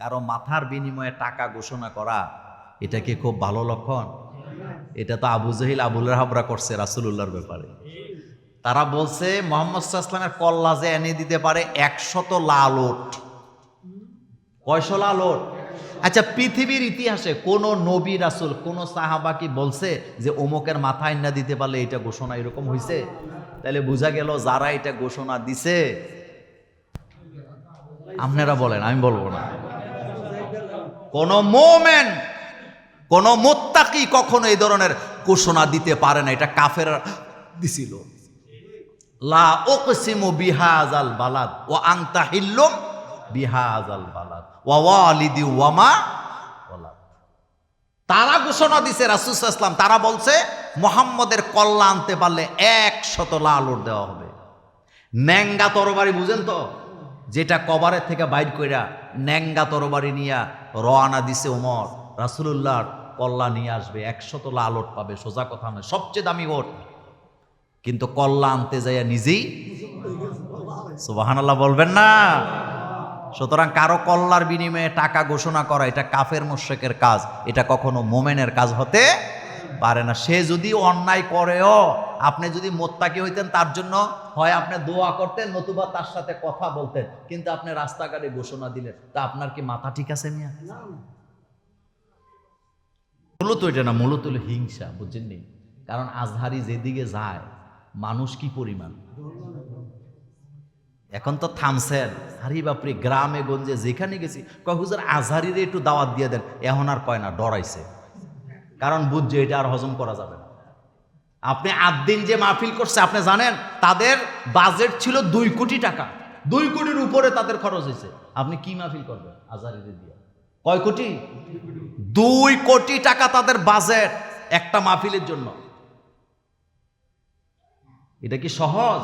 কারও মাথার বিনিময়ে টাকা ঘোষণা করা, এটা কি খুব ভালো লক্ষণ? এটা তো আবু জহিল আবুল রাহাবরা করছে রাসুলুল্লাহর ব্যাপারে। তারা বলছে, মোহাম্মদ ইসলামের কল্লা যে এনে দিতে পারে একশত লালট কয়শো লালট আচ্ছা পৃথিবীর ইতিহাসে কোন নবী রাসুল, কোন সাহাবা কি বলছে যে অমুকের মাথা না দিতে পারলে এটা ঘোষণা এরকম হয়েছে তাহলে বোঝা গেল যারা এটা ঘোষণা দিছে। আপনারা বলেন, আমি বলব না। কোন মোমেন, কোন মোত্তাকি কখনো এই ধরনের ঘোষণা দিতে পারে না। এটা কাফের দিছিল। লা ওকসিমু বিহাজাল বালাদ ও আংতা হিল্লুম বিহাজাল বালাদ ওয়া ওয়ালিদি ওয়ামা তারা ঘোষণা দিছে রাসুসাল্লাম তারা বলছে, মোহাম্মদের কল্লা আনতে পারলে একশত লালুর দেওয়া হবে। ন্যাঙ্গা তরবারি, বুঝেন তো? যেটা কবারের থেকে বাইর কইরা ন্যাঙ্গা তরবারি নিয়া রওনা দিছে ওমর। রাসুলুল্লাহর কল্লা নিয়ে আসবে, একশত লালট পাবে, সোজা কথা নয়, সবচেয়ে দামি ওট কিন্তু কল্লা আনতে যাইয়া নিজেই সুবাহানাল্লাহ বলবেন না। সুতরাং কারও কল্লার বিনিময়ে টাকা ঘোষণা করা, এটা কাফের মোশেকের কাজ, এটা কখনো মোমেনের কাজ হতে পারে না। সে যদি অন্যায় করেও আপনি যদি মোত্তাকি হইতেন তার জন্য হয় আপনি দোয়া করতেন নতুবা তার সাথে কথা বলতেন। কিন্তু আপনি রাস্তাঘাটে ঘোষণা দিলেন। তা আপনার কি মাথা ঠিক আছে মিয়া? মূলত এটা না মূলত হলো হিংসা বুঝছেন নি? কারণ আজহারি যেদিকে যায় মানুষ কি পরিমাণ? এখন তো থামছেন। হারি বাপরে গ্রামে গঞ্জে যেখানে গেছি কয় হুজুর আজহারির একটু দাওয়াত দিয়ে দেন। এখন আর কয় না ডরাইছে। কারণ বুঝছে এটা আর হজম করা যাবে না। আপনি আট দিন যে মাহফিল করছে, আপনি জানেন, তাদের বাজেট ছিল দুই কোটি টাকা। দুই কোটির উপরে তাদের খরচ হয়েছে। আপনি কি মাহফিল করবেন? আজহারির দিয়ে কয় কোটি? দুই কোটি টাকা তাদের বাজেট একটা মাহফিলের জন্য। এটা কি সহজ?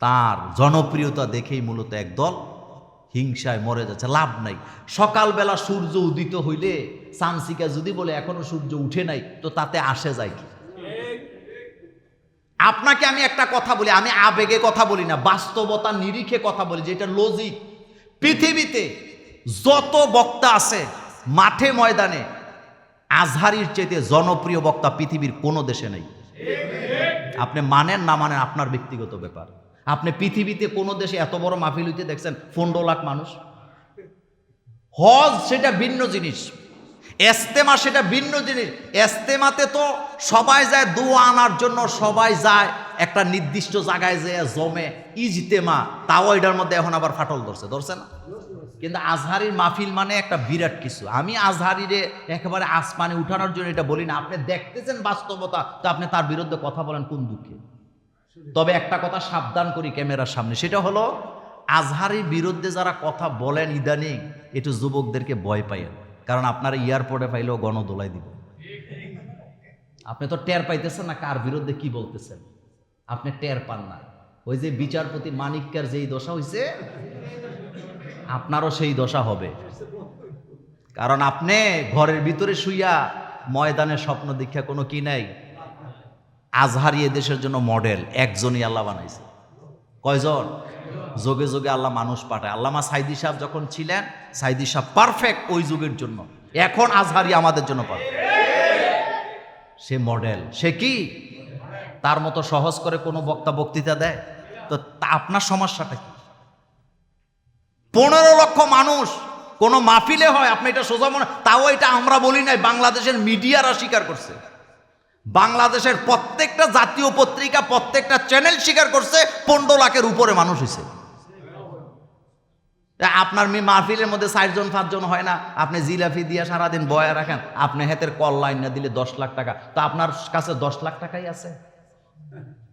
তার জনপ্রিয়তা দেখেই মূলত একদল হিংসায় মরে যাচ্ছে, লাভ নাই। সকালবেলা সূর্য উদিত হইলে সামসিকা যদি বলে, এখনও সূর্য উঠে নাই, তো তাতে আসে যায় কি? আপনাকে আমি একটা কথা বলি, আমি আবেগে কথা বলি না, বাস্তবতা নিরিখে কথা বলি যে এটা লজিক পৃথিবীতে যত বক্তা আছে, মাঠে ময়দানে, আজহারির চাইতে জনপ্রিয় বক্তা পৃথিবীর কোনো দেশে নেই। আপনি মানেন না মানেন, আপনার ব্যক্তিগত ব্যাপার। আপনি পৃথিবীতে কোনো দেশে এত বড় মাহফিল হইতে দেখছেন, পনেরো লাখ মানুষ? হজ সেটা ভিন্ন জিনিস এস্তেমা সেটা ভিন্ন জিনিস। এস্তেমাতে তো সবাই যায়, দোয়া আনার জন্য সবাই যায়, একটা নির্দিষ্ট জায়গায় যে জমে ইজতেমা। তাও এটার মধ্যে এখন আবার ফাটল ধরছে ধরছে না? কিন্তু আজহারির মাহফিল মানে একটা বিরাট কিছু। আমি আজহারিরে একেবারে আসমানে উঠানোর জন্য এটা বলি না। আপনি দেখতেছেন বাস্তবতা, তো আপনি তার বিরুদ্ধে কথা বলেন কোন দুঃখে? তবে একটা কথা সাবধান করি ক্যামেরার সামনে, সেটা হলো আজহারের বিরুদ্ধে যারা কথা বলেন ইদানিং, একটু যুবকদেরকে ভয় পাইয়েন। কারণ আপনারা এয়ারপোর্টে পাইলেও গণদোলাই দিব। আপনি তো টের পাইতেছেন না কার বিরুদ্ধে কি বলতেছেন। আপনি টের পান না। ওই যে বিচারপতি মানিককার যেই দশা হয়েছে আপনারও সেই দশা হবে। কারণ আপনি ঘরের ভিতরে শুইয়া ময়দানের স্বপ্ন দীক্ষা কোনো কি নাই। আজহারি দেশের জন্য মডেল, একজনই আল্লাহ বানাইছে। কয়জন? যোগে যোগে আল্লাহ মানুষ পাঠায়। আল্লামা সাইদি সাহেব যখন ছিলেন, সাইদি সাহেব পারফেক্ট ওই যুগের জন্য। এখন আজহারি আমাদের জন্য পারফেক্ট সে মডেল। সে কি? তার মতো সহজ করে কোনো বক্তা বক্তৃতা দেয়? তো তা আপনার সমস্যাটা কি? পনেরো লক্ষ মানুষ, কোনো মাহফিলে হয়, আপনি এটা সোজা মনে তাও এটা আমরা বলি নাই, বাংলাদেশের মিডিয়ারা স্বীকার করছে। বাংলাদেশের প্রত্যেকটা জাতীয় পত্রিকা, প্রত্যেকটা চ্যানেল স্বীকার করছে, পনেরো লাখের উপরে মানুষ হয়েছে। আপনার মেয়ে মাহফিলের মধ্যে চারজন, পাঁচজন হয় না? আপনি জিলাফি দিয়ে সারাদিন বয়া রাখেন, আপনি হাতের কল লাইন না দিলে দশ লাখ টাকা। তো আপনার কাছে দশ লাখ টাকাই আছে।